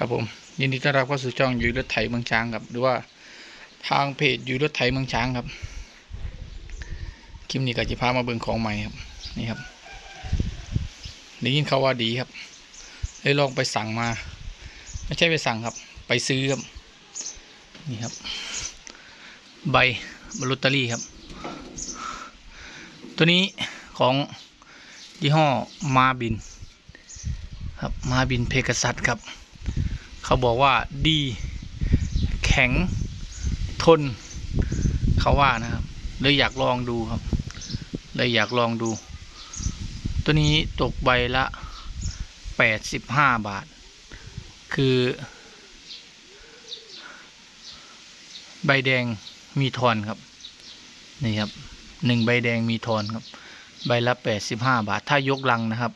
ครับผมยินดีต้อนรับเข้าสู่ช่องยูรถไถเมืองช้างครับ หรือว่าทางเพจยูรถไถเมืองช้างครับคลิปนี้ก็จะพามาเบิ่งของใหม่ครับนี่ครับได้ยินเขาว่าดีครับเลยลองไปสั่งมา ไม่ใช่ไปสั่งครับ ไปซื้อครับนี่ครับ ใบลอตเตอรี่ครับ ตัวนี้ของยี่ห้อมาบิน ครับมาบินเพกซัสครับ เขาบอกว่าดี แข็งทน เขาว่านะครับ เลยอยากลองดูครับ เลยอยากลองดู ตัวนี้ตกใบละแปดสิบห้าบาท คือ ใบแดงมีทอนครับ นี่ครับหนึ่งใบแดงมีทอนครับ ใบละแปดสิบห้าบาท ถ้ายกลังนะครับ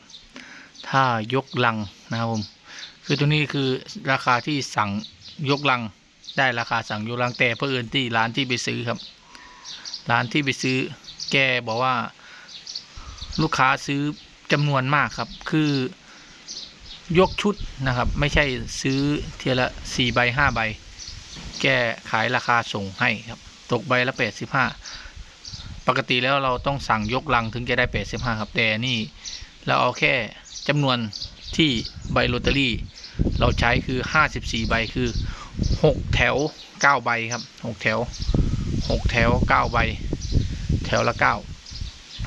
ถ้ายกลังนะครับผม คือตัวนี้คือราคาที่สั่งยกลัง ได้ราคาสั่งยกลังแต่เพื่อนที่ร้านที่ไปซื้อครับ ร้านที่ไปซื้อแกบอกว่า ลูกค้าซื้อจำนวนมากครับ คือยกชุดนะครับ ไม่ใช่ซื้อเทียละสี่ใบห้าใบ แกขายราคาส่งให้ครับ ตกใบละแปดสิบห้าปกติแล้วเราต้องสั่งยกลังถึงจะได้แปดสิบห้าครับแต่นี่เราเอาแค่จำนวน ที่ใบลอตเตอรี่ เราใช้คือห้าสิบสี่ใบคือหกแถวเก้าใบครับหกแถวหกแถวเก้าใบ แถวละเก้า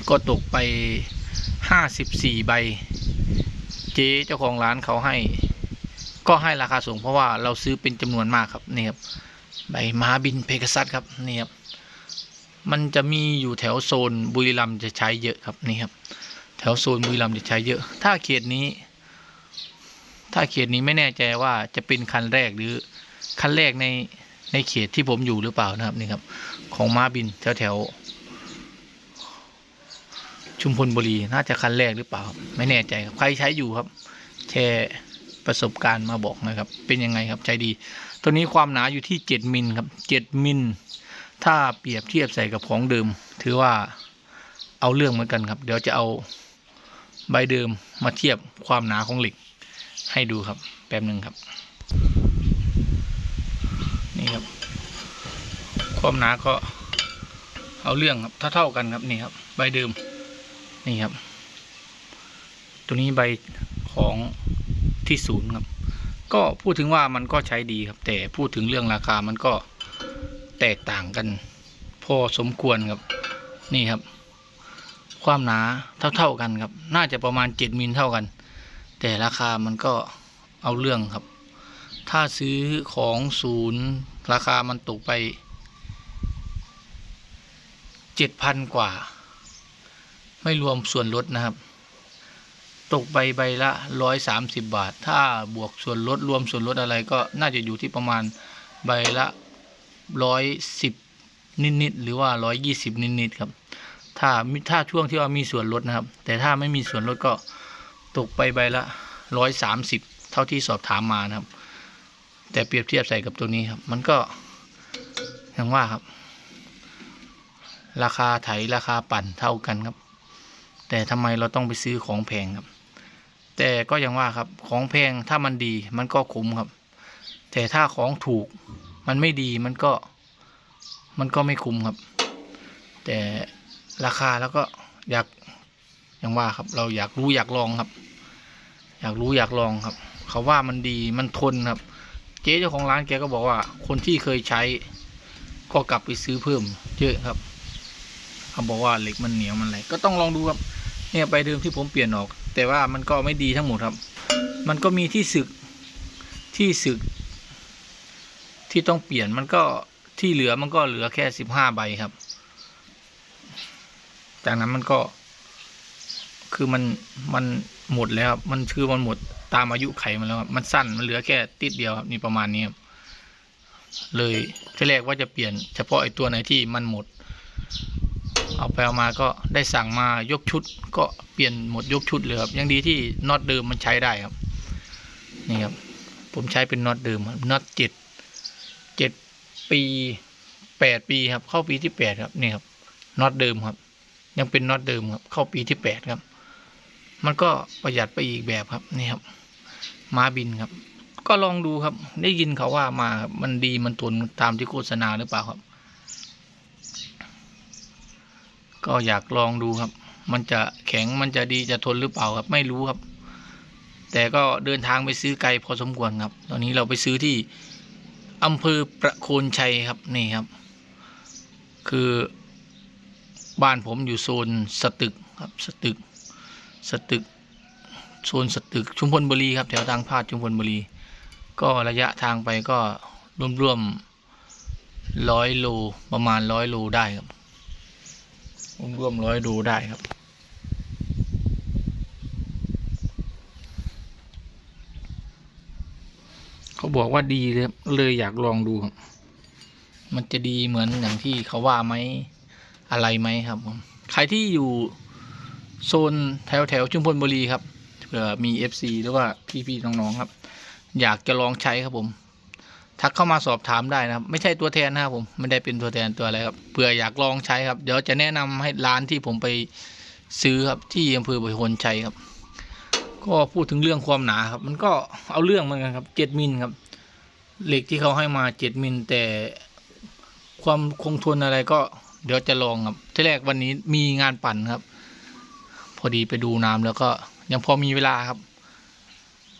ก็ตกไปห้าสิบสี่ใบ เจ๊เจ้าของร้านเขาให้ ก็ให้ราคาสูงเพราะว่าเราซื้อเป็นจำนวนมากครับนี่ครับใบม้าบินเพกซัสครับนี่ครับมันจะมีอยู่แถวโซนบุรีรัมย์จะใช้เยอะครับนี่ครับ แถวโซนบุรีรัมย์จะใช้เยอะ ถ้าเขตนี้ ถ้าเขตนี้ไม่แน่ใจว่าจะเป็นคันแรกหรือคันแรกในในเขตที่ผมอยู่หรือเปล่านะครับนี่ครับ ของม้าบินแถวแถวชุมพลบุรีน่าจะคันแรกหรือเปล่า ไม่แน่ใจครับใครใช้อยู่ครับแชร์ประสบการณ์มาบอกนะครับ เป็นยังไงครับใช้ดี ตัวนี้ความหนาอยู่ที่เจ็ดมิลครับเจ็ดมิลถ้าเปรียบเทียบใส่กับของเดิม ถือว่าเอาเรื่องเหมือนกันครับ เดี๋ยวจะเอาใบเดิมมาเทียบความหนาของเหล็ก ให้ดูครับ แป๊บหนึ่งครับ นี่ครับ ความหนาก็เอาเรื่องครับเท่าเท่ากันครับนี่ครับ ใบเดิมนี่ครับ ตัวนี้ใบของที่ศูนย์ครับ ก็พูดถึงว่ามันก็ใช้ดีครับ แต่พูดถึงเรื่องราคามันก็แตกต่างกัน พอสมควรครับ นี่ครับ ความหนาเท่า ๆกันครับ น่าจะประมาณเจ็ดมิลเท่ากัน แต่ราคามันก็เอาเรื่องครับ ถ้าซื้อของศูนย์ราคามันตกไปเจ็ดพันกว่า ไม่รวมส่วนลดนะครับ ตกใบใบละร้อยสามสิบบาท ถ้าบวกส่วนลดรวมส่วนลดอะไรก็น่าจะอยู่ที่ประมาณใบละร้อยสิบนิดๆหรือว่าร้อยยี่สิบนิดๆครับ ถ้ามิถ้าช่วงที่ว่ามีส่วนลดนะครับ แต่ถ้าไม่มีส่วนลดก็ ตกไปใบละร้อยสามสิบเท่าที่สอบถามมานะครับ แต่เปรียบเทียบใส่กับตัวนี้ครับ มันก็อย่างว่าครับ ราคาไถราคาปั่นเท่ากันครับ แต่ทำไมเราต้องไปซื้อของแพงครับ แต่ก็อย่างว่าครับของแพงถ้ามันดีมันก็คุ้มครับ แต่ถ้าของถูกมันไม่ดีมันก็มันก็ไม่คุ้มครับ แต่ราคาแล้วก็อยาก อย่างว่าครับ เราอยากรู้อยากลองครับ อยากรู้อยากลองครับ เขาว่ามันดีมันทนครับ เจ๊เจ้าของร้านแกก็บอกว่า คนที่เคยใช้ ก็กลับไปซื้อเพิ่ม เยอะครับเขาบอกว่าเหล็กมันเหนียวมันอะไรก็ต้องลองดูครับ เนี่ยใบเดิมที่ผมเปลี่ยนออก แต่ว่ามันก็ไม่ดีทั้งหมดครับ มันก็มีที่สึกที่สึก ที่ต้องเปลี่ยนมันก็ที่เหลือมันก็เหลือแค่สิบห้าใบครับ จากนั้นมันก็ คือมันมันหมดแล้วครับมันคือมันหมดตามอายุไขมันแล้วครับมันสั้นมันเหลือแค่ติดเดียวครับนี่ประมาณนี้ครับเลยที่แรกว่าจะเปลี่ยนเฉพาะไอ้ตัวไหนที่มันหมด เอาไปเอามาก็ได้สั่งมายกชุด ก็เปลี่ยนหมดยกชุดเลยครับยังดีที่น็อตเดิมมันใช้ได้ครับนี่ครับผมใช้เป็นน็อตเดิมครับน็อตเจ็ดเจ็ดปีแปดปีครับ เข้าปีที่แปดครับนี่ครับน็อตเดิมครับ ยังเป็นน็อตเดิมครับ เข้าปีที่แปดครับ มันก็ประหยัดไปอีกแบบครับนี่ครับม้าบินครับ ก็ลองดูครับ ได้ยินเขาว่ามามันดีมันทนตามที่โฆษณาหรือเปล่าครับ ก็อยากลองดูครับ มันจะแข็งมันจะดีจะทนหรือเปล่าครับ ไม่รู้ครับ แต่ก็เดินทางไปซื้อไกลพอสมควรครับ ตอนนี้เราไปซื้อที่อำเภอประโคนชัยครับนี่ครับ คือบ้านผมอยู่โซนสตึกครับ สตึก สตึกโซนสตึกชุมพลบุรีครับแถวทางพาดชุมพลบุรี ก็ระยะทางไปก็ร่วมๆร้อยโลประมาณร้อยโลได้ครับร่วมร้อยโลได้ครับเขาบอกว่าดีเลยเลยอยากลองดูครับ มันจะดีเหมือนอย่างที่เขาว่าไหมอะไรไหมครับ ใครที่อยู่ โซนแถวแถวชุมพลบุรีครับเผื่อมี FC หรือว่าพี่ๆน้องๆครับ อยากจะลองใช้ครับผม ทักเข้ามาสอบถามได้นะครับ ไม่ใช่ตัวแทนนะครับผมไม่ได้เป็นตัวแทนตัวอะไรครับเผื่ออยากลองใช้ครับเดี๋ยวจะแนะนำให้ร้านที่ผมไปซื้อครับที่อำเภอประโคนชัยครับ ก็พูดถึงเรื่องความหนาครับ มันก็เอาเรื่องเหมือนกันครับเจ็ดมิลครับเหล็กที่เขาให้มาเจ็ดมิลแต่ความคงทนอะไรก็เดี๋ยวจะลองครับที่แรกวันนี้มีงานปั่นครับ พอดีไปดูน้ำแล้วก็ยังพอมีเวลาครับ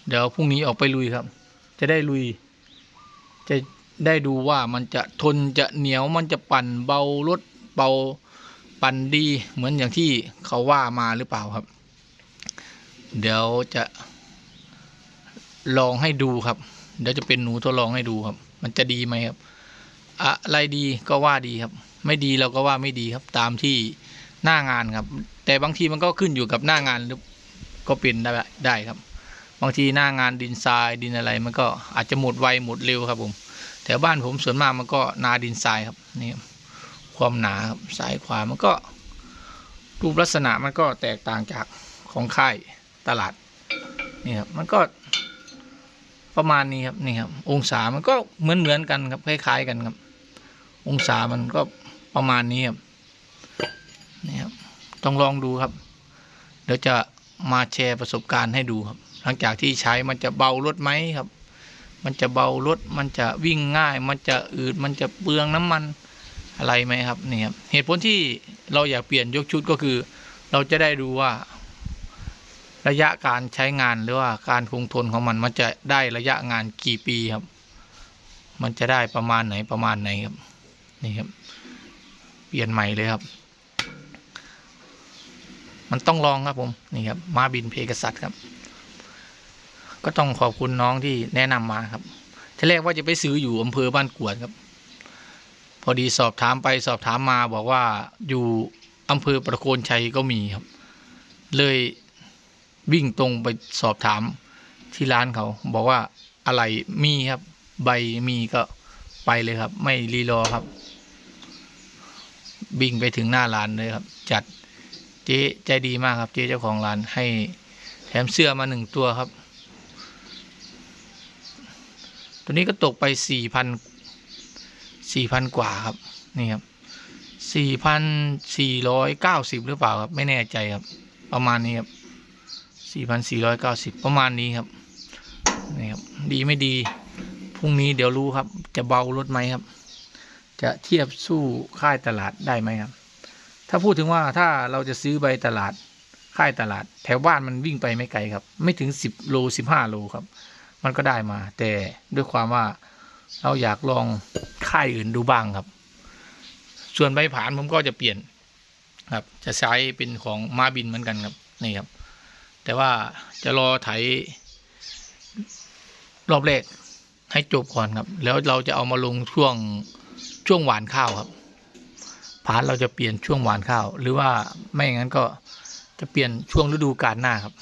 เดี๋ยวพรุ่งนี้ออกไปลุยครับ จะได้ลุย จะได้ดูว่ามันจะทนจะเหนียวมันจะปั่นเบารถเบาปั่นดีเหมือนอย่างที่เขาว่ามาหรือเปล่าครับ เดี๋ยวจะลองให้ดูครับ เดี๋ยวจะเป็นหนูทดลองให้ดูครับ มันจะดีไหมครับ อะไรดีก็ว่าดีครับ ไม่ดีเราก็ว่าไม่ดีครับ ตามที่หน้างานครับ แต่บางทีมันก็ขึ้นอยู่กับหน้างานหรือก็เป็นได้ได้ครับ บางทีหน้างานดินทรายดินอะไร มันก็อาจจะหมดไวหมดเร็วครับผมแถวบ้านผมส่วนมากมันก็นาดินทรายครับนี่ความหนาครับซ้ายขวามันก็รูปลักษณะมันก็แตกต่างจากของค่ายตลาดนี่ครับมันก็ประมาณนี้ครับนี่ครับองศามันก็เหมือนเหมือนกันครับคล้ายๆกันครับ องศามันก็ประมาณนี้ครับนี่ครับ ต้องลองดูครับ เดี๋ยวจะมาแชร์ประสบการณ์ให้ดูครับ หลังจากที่ใช้มันจะเบารถไหมครับ มันจะเบารถมันจะวิ่งง่าย มันจะอืดมันจะเปลืองน้ำมันอะไรไหมครับนี่ครับเหตุผลที่เราอยากเปลี่ยนยกชุดก็คือ เราจะได้ดูว่า ระยะการใช้งานหรือว่าการคงทนของมัน มันจะได้ระยะงานกี่ปีครับ มันจะได้ประมาณไหนประมาณไหนครับนี่ครับ เปลี่ยนใหม่เลยครับ มันต้องลองครับผมนี่ครับมาบินเพกษัตริย์ครับ ก็ต้องขอบคุณน้องที่แนะนำมาครับทีแรกว่าจะไปซื้ออยู่อำเภอบ้านกวดครับ พอดีสอบถามไปสอบถามมาบอกว่าอยู่อำเภอประโคนชัยก็มีครับ เลยวิ่งตรงไปสอบถามที่ร้านเขา บอกว่าอะไรมีครับ ใบมีก็ไปเลยครับ ไม่รีรอครับ วิ่งไปถึงหน้าร้านเลยครับ จัด เจ๊ใจดีมากครับ เจ๊เจ้าของร้านให้แถมเสื้อมาหนึ่งตัวครับ ตัวนี้ก็ตกไปสี่พันสี่พันกว่าครับ นี่ครับสี่พันสี่ร้อยเก้าสิบหรือเปล่าครับ ไม่แน่ใจครับ ประมาณนี้ครับสี่พันสี่ร้อยเก้าสิบประมาณนี้ครับนี่ครับ ดีไม่ดี พรุ่งนี้เดี๋ยวรู้ครับ จะเบารถไหมครับ จะเทียบสู้ค่ายตลาดได้ไหมครับ ถ้าพูดถึงว่าถ้าเราจะซื้อใบตลาดค่ายตลาด แถวบ้านมันวิ่งไปไม่ไกลครับ ไม่ถึงสิบโลสิบห้าโลครับ มันก็ได้มา แต่ด้วยความว่าเราอยากลองค่ายอื่นดูบ้างครับ ส่วนใบผานผมก็จะเปลี่ยนครับ จะใช้เป็นของมาบินเหมือนกันครับนี่ครับ แต่ว่าจะรอไถรอบแรกให้จบก่อนครับ แล้วเราจะเอามาลงช่วงช่วงหวานข้าวครับ ผานเราจะเปลี่ยนช่วงหวานข้าว หรือว่าไม่อย่างนั้นก็จะเปลี่ยนช่วงฤดูกาลหน้าครับ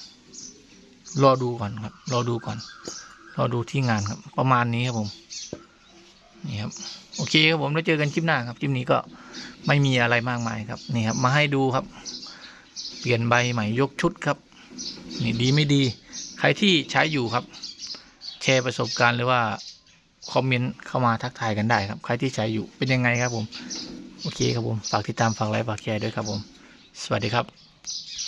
รอดูก่อนครับ รอดูก่อน รอดูที่งานครับ ประมาณนี้ครับผม นี่ครับ โอเคครับผม แล้วเจอกันคลิปหน้าครับ คลิปนี้ก็ไม่มีอะไรมากมายครับ นี่ครับ มาให้ดูครับ เปลี่ยนใบใหม่ยกชุดครับ นี่ดีไม่ดี ใครที่ใช้อยู่ครับ แชร์ประสบการณ์หรือว่าคอมเมนต์เข้ามาทักทายกันได้ครับ ใครที่ใช้อยู่เป็นยังไงครับผม โอเคครับผม ฝากติดตามฝากไลค์ฝากแชร์ด้วยครับผม สวัสดีครับ